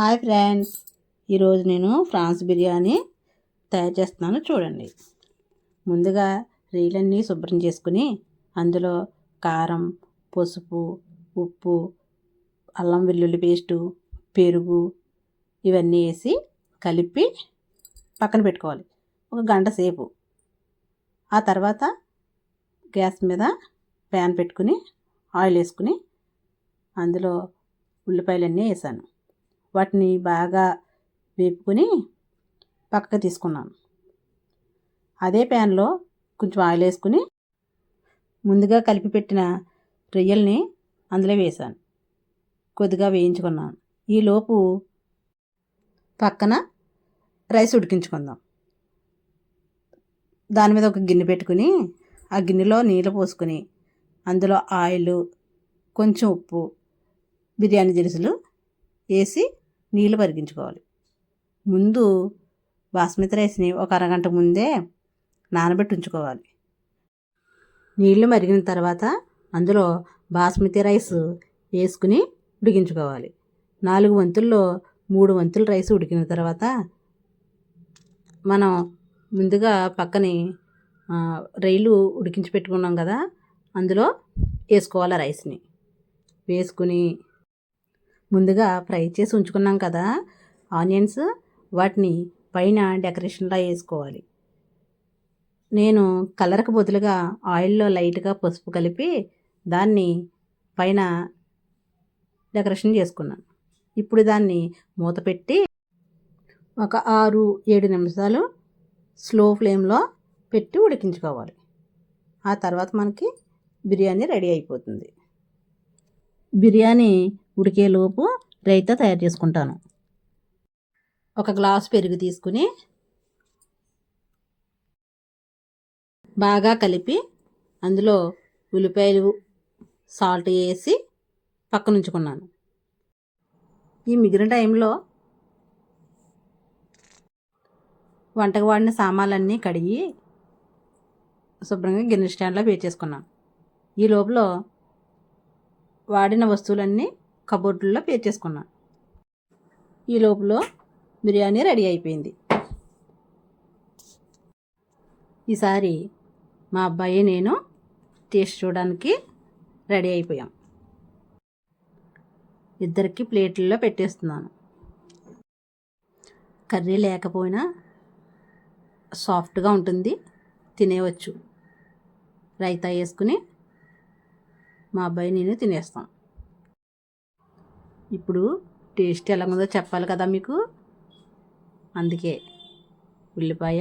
Hi friends. ఈరోజు నేను France biryani తయారు చేస్తున్నాను చూడండి. ముందుగా రీలన్నీ శుభ్రం చేసుకుని అందులో కారం పసుపు ఉప్పు అల్లం వెల్లుల్లి పేస్టు పెరుగు ఇవన్నీ వేసి కలిపి పక్కన పెట్టుకోవాలి. ఒక గంట సేపు. ఆ తర్వాత గ్యాస్ మీద ప్యాన్ పెట్టుకుని ఆయిల్ వేసుకుని అందులో ఉల్లిపాయలన్నీ వేసాను. వాటిని బాగా వేపుకొని పక్కకు తీసుకున్నాను. అదే ప్యాన్లో కొంచెం ఆయిల్ వేసుకుని ముందుగా కలిపి పెట్టిన రొయ్యల్ని అందులో వేసాను కొద్దిగా వేయించుకున్నాను. ఈలోపు పక్కన రైస్ ఉడికించుకుందాం. దాని మీద ఒక గిన్నె పెట్టుకుని ఆ గిన్నెలో నీళ్ళు పోసుకుని అందులో ఆయిల్ కొంచెం ఉప్పు బిర్యానీ దినుసులు వేసి నీళ్ళు మరిగించుకోవాలి. ముందు బాస్మతి రైస్ని ఒక అరగంట ముందే నానబెట్టి ఉంచుకోవాలి. నీళ్ళు మరిగిన తర్వాత అందులో బాస్మతి రైస్ వేసుకుని ఉడికించుకోవాలి. నాలుగు వంతుల్లో మూడు వంతుల రైస్ ఉడికిన తర్వాత మనం ముందుగా పక్కని రైలు ఉడికించి పెట్టుకున్నాం కదా అందులో వేసుకోవాలి రైస్ని. వేసుకుని ముందుగా ఫ్రై చేసి ఉంచుకున్నాం కదా ఆనియన్స్ వాటిని పైన డెకరేషన్లా వేసుకోవాలి. నేను కలర్కి బదులుగా ఆయిల్లో లైట్గా పసుపు కలిపి దాన్ని పైన డెకరేషన్ చేసుకున్నాను. ఇప్పుడు దాన్ని మూత పెట్టి ఒక ఆరు ఏడు నిమిషాలు స్లో ఫ్లేమ్లో పెట్టి ఉడికించుకోవాలి. ఆ తర్వాత మనకి బిర్యానీ రెడీ అయిపోతుంది. బిర్యానీ ఉడికేలోపు రైతా తయారు చేసుకుంటాను. ఒక గ్లాస్ పెరుగు తీసుకుని బాగా కలిపి అందులో ఉల్లిపాయలు సాల్ట్ వేసి పక్కన ఉంచుకున్నాను. ఈ మిగిలిన టైంలో వంటకు వాడిన సామాన్లన్నీ కడిగి శుభ్రంగా గిన్నె స్టాండ్లో వేచేసుకున్నాను ఈ లోపల వాడిన వస్తువులన్నీ కబోర్డుల్లో పేర్చేసుకున్నాను ఈ లోపల బిర్యానీ రెడీ అయిపోయింది. ఈసారి మా అబ్బాయి నేను టేస్ట్ చూడడానికి రెడీ అయిపోయాం. ఇద్దరికి ప్లేట్లలో పెట్టేస్తున్నాను. కర్రీ లేకపోయినా సాఫ్ట్గా ఉంటుంది తినేవచ్చు రైతా వేసుకుని మా అబ్బాయి నేను తినేస్తాం. ఇప్పుడు టేస్ట్ ఎలా ఉందో చెప్పాలి కదా మీకు? అందుకే ఉల్లిపాయ.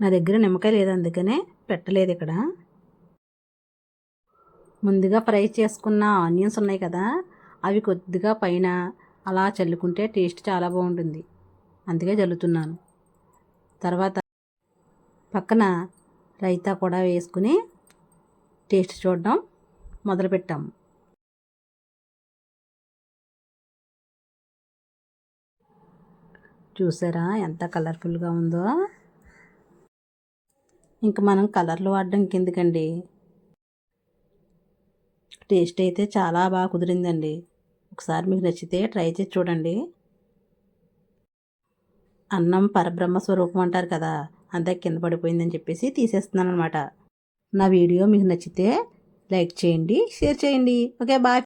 నా దగ్గర నిమ్మకాయ లేదు అందుకనే పెట్టలేదు ఇక్కడ. ముందుగా ఫ్రై చేసుకున్న ఆనియన్స్ ఉన్నాయి కదా అవి కొద్దిగా పైన అలా చల్లుకుంటే టేస్ట్ చాలా బాగుంటుంది. అందుకే చల్లుతున్నాను. తర్వాత పక్కన రైతా కూడా వేసుకుని టేస్ట్ చూడడం మొదలుపెట్టాము. చూసారా? ఎంత కలర్ఫుల్గా ఉందో. ఇంక మనం కలర్లు వాడడం కిందకండి టేస్ట్ అయితే చాలా బాగా కుదిరిందండి. ఒకసారి మీకు నచ్చితే ట్రై చేసి చూడండి. అన్నం పరబ్రహ్మ స్వరూపం అంటారు కదా అంతా కింద పడిపోయిందని చెప్పేసి తీసేస్తున్నాను అనమాట నా వీడియో మీకు నచ్చితే లైక్ చేయండి షేర్ చేయండి. Okay bye.